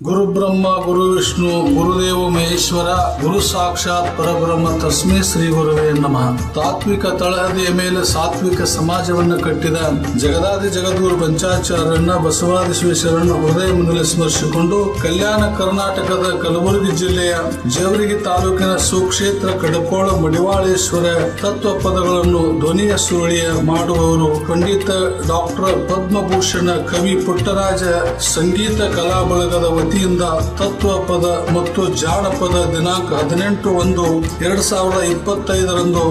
ಗುರು ಬ್ರಹ್ಮ ಗುರು ವಿಷ್ಣು, ಗುರುದೇವ ಮಹೇಶ್ವರ, ಗುರು ಸಾಕ್ಷಾತ್ ಪರಬ್ರಹ್ಮ ತಸ್ಮೇ ಶ್ರೀ ಗುರುವೇ ನಮಃ. ತಾತ್ವಿಕ ತಳಹದಿಯ ಮೇಲೆ ಸಾತ್ವಿಕ ಸಮಾಜವನ್ನು ಕಟ್ಟಿದ ಜಗದಾದಿ ಜಗದ್ಗುರು ಪಂಚಾಚಾರ್ಯರನ್ನ ಹೃದಯ ಹೃದಯದಿಂದಲೇ ಸ್ಮರಿಸಿಕೊಂಡು ಕಲ್ಯಾಣ ಕರ್ನಾಟಕದ ಕಲಬುರಗಿ ಜಿಲ್ಲೆಯ ಜೇವರಿಗಿ ತಾಲೂಕಿನ ಸುಕ್ಷೇತ್ರ ಕಡಕೋಳ ಮಡಿವಾಳೇಶ್ವರ ತತ್ವ ಪದಗಳನ್ನು ಧ್ವನಿಯ ಸುರುಳಿಯ ಮಾಡುವವರು ಪಂಡಿತ ಡಾಕ್ಟರ್ ಪದ್ಮಭೂಷಣ ಕವಿ ಪುಟ್ಟರಾಜ ಸಂಗೀತ ಕಲಾ ಬಳಗದ ವತಿಯಿಂದ ತತ್ವ ಪದ ಮತ್ತು ಜಾನಪದ ದಿನಾಂಕ ಹದಿನೆಂಟು ಒಂದು ಎರಡ್ ಸಾವಿರದ ಇಪ್ಪತ್ತೈದರಂದು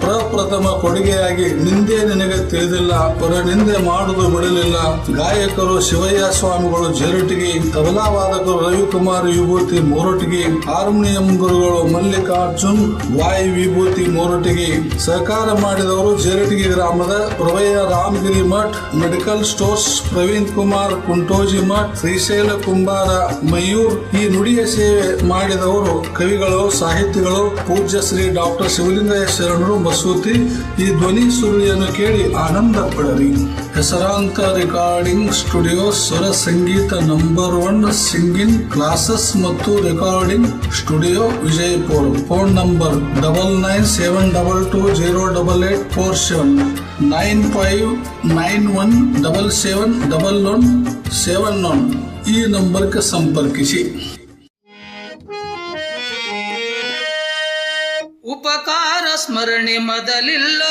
ಪ್ರಪ್ರಥಮ ಕೊಡುಗೆಯಾಗಿ ನಿಂದೆ ನಿನಗೆ ತಿಳಿದಿಲ್ಲ ಪರ ನಿಂದೆ ಮಾಡುವುದು ಬಿಡಲಿಲ್ಲ ಗಾಯಕರು ಶಿವಯ್ಯ ಸ್ವಾಮಿಗಳು ಜೇರಟಿಗಿ ತಬಲಾ ವಾದಕರು ರವಿಕುಮಾರ್ ವಿಭೂತಿ ಮೋರಟಿಗೆ ಹಾರ್ಮೋನಿಯಂ ಗುರುಗಳು ಮಲ್ಲಿಕಾರ್ಜುನ್ ವಾಯು ವಿಭೂತಿ ಮೋರಟಿಗೆ ಸಹಕಾರ ಮಾಡಿದವರು ಜೇರಟಿಗಿ ಗ್ರಾಮದ ಪ್ರವಯ ರಾಮಗಿರಿ ಮಠ್, ಮೆಡಿಕಲ್ ಸ್ಟೋರ್ಸ್ ಪ್ರವೀಣ್ ಕುಮಾರ್ ಕುಂಟೋಜಿ ಮಠ್, ಶ್ರೀಶೈಲ ಕುಂಬಾರ ಮಯೂರ್, ಈ ನುಡಿಯ ಸೇವೆ ಮಾಡಿದವರು ಕವಿಗಳು, ಸಾಹಿತಿಗಳು, ಪೂಜ್ಯ ಶ್ರೀ ಡಾಕ್ಟರ್ ಶಿವಲಿಂಗಯ್ಯ ಶರಣರು ಮಸೂತಿ, ಈ ಧ್ವನಿ ಸುರುಳಿಯನ್ನು ಕೇಳಿ ಆನಂದ ಪಡರಿ ಹೆಸರಾಂತ recording studio Swara Sangeetha number one singing classes ಮತ್ತು recording studio Vijayapura. Phone number double nine seven double two zero double eight four seven nine five nine one double seven double one seven one ಈ ನಂಬರ್ಗೆ ಸಂಪರ್ಕಿಸಿ. ಉಪಕಾರ ಸ್ಮರಣೆ ಮೊದಲಿಲ್ಲ.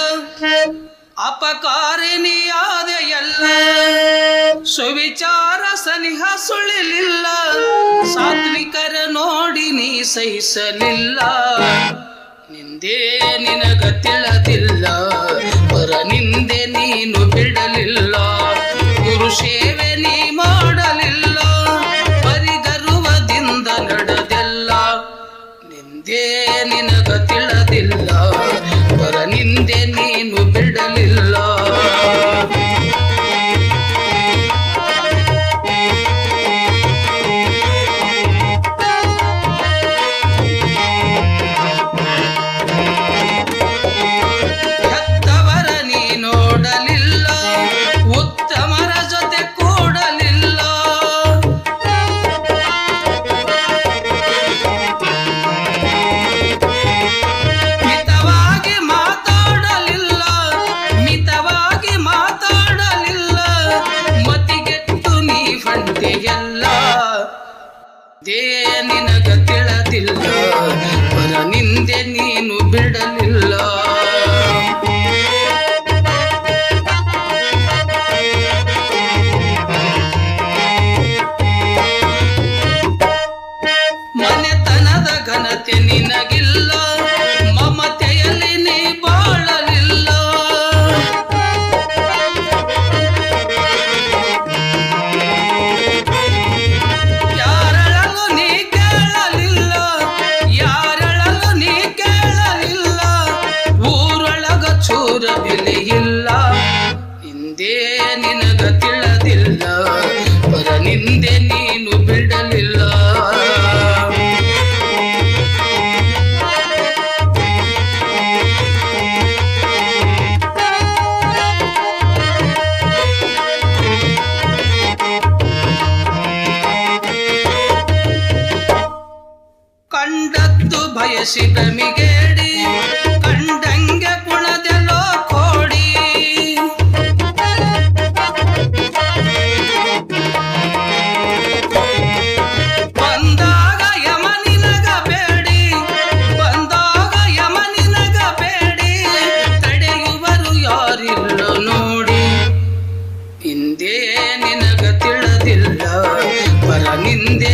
ಅಪಕಾರಿಣಿಯಾದ ಎಲ್ಲ ಸುವಿಚಾರ ಸನಿಹ ಸುಳಿಲಿಲ್ಲ. ಸಾತ್ವಿಕರ ನೋಡಿ ನೀ ಸಹಿಸಲಿಲ್ಲ. ನಿಂದೇ ನಿನಗ ತಿಳದಿಲ್ಲ. ದೇ ನಿನಗ ತಿಳದಿಲ್ಲ ಪರ ನಿಂದೆ ನೀನು ಬಿಡಲಿಲ್ಲ ಬಯಸಿ ಭ್ರಮಿಗೇಡಿ ಕಂಡಂಗೆ ಕುಣದೆಲ್ಲೋ ಕೋಡಿ. ಬಂದಾಗ ಯಮನಿನಗ ಬೇಡಿ, ಬಂದಾಗ ಯಮನಿನಗ ಬೇಡಿ. ತಡೆಯುವರು ಯಾರಿಲ್ಲ ನೋಡಿ. ಹಿಂದೆ ನಿನಗ ತಿಳದಿಲ್ಲ ಪರ ನಿಂದೆ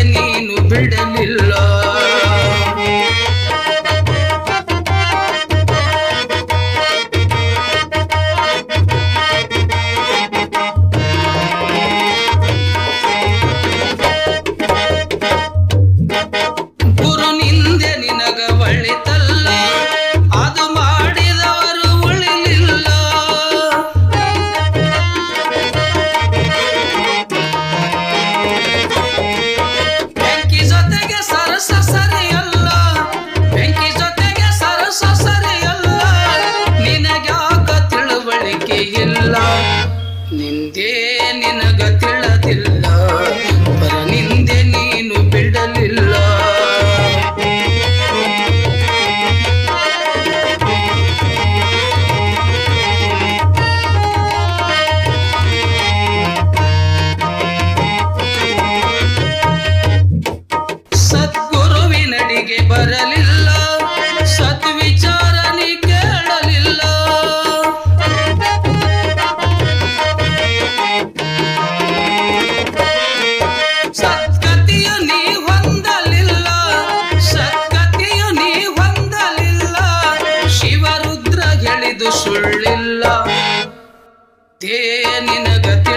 ಇದು ಸುಳ್ಳಿಲ್ಲ. ತೇ ನಿನಗತಿ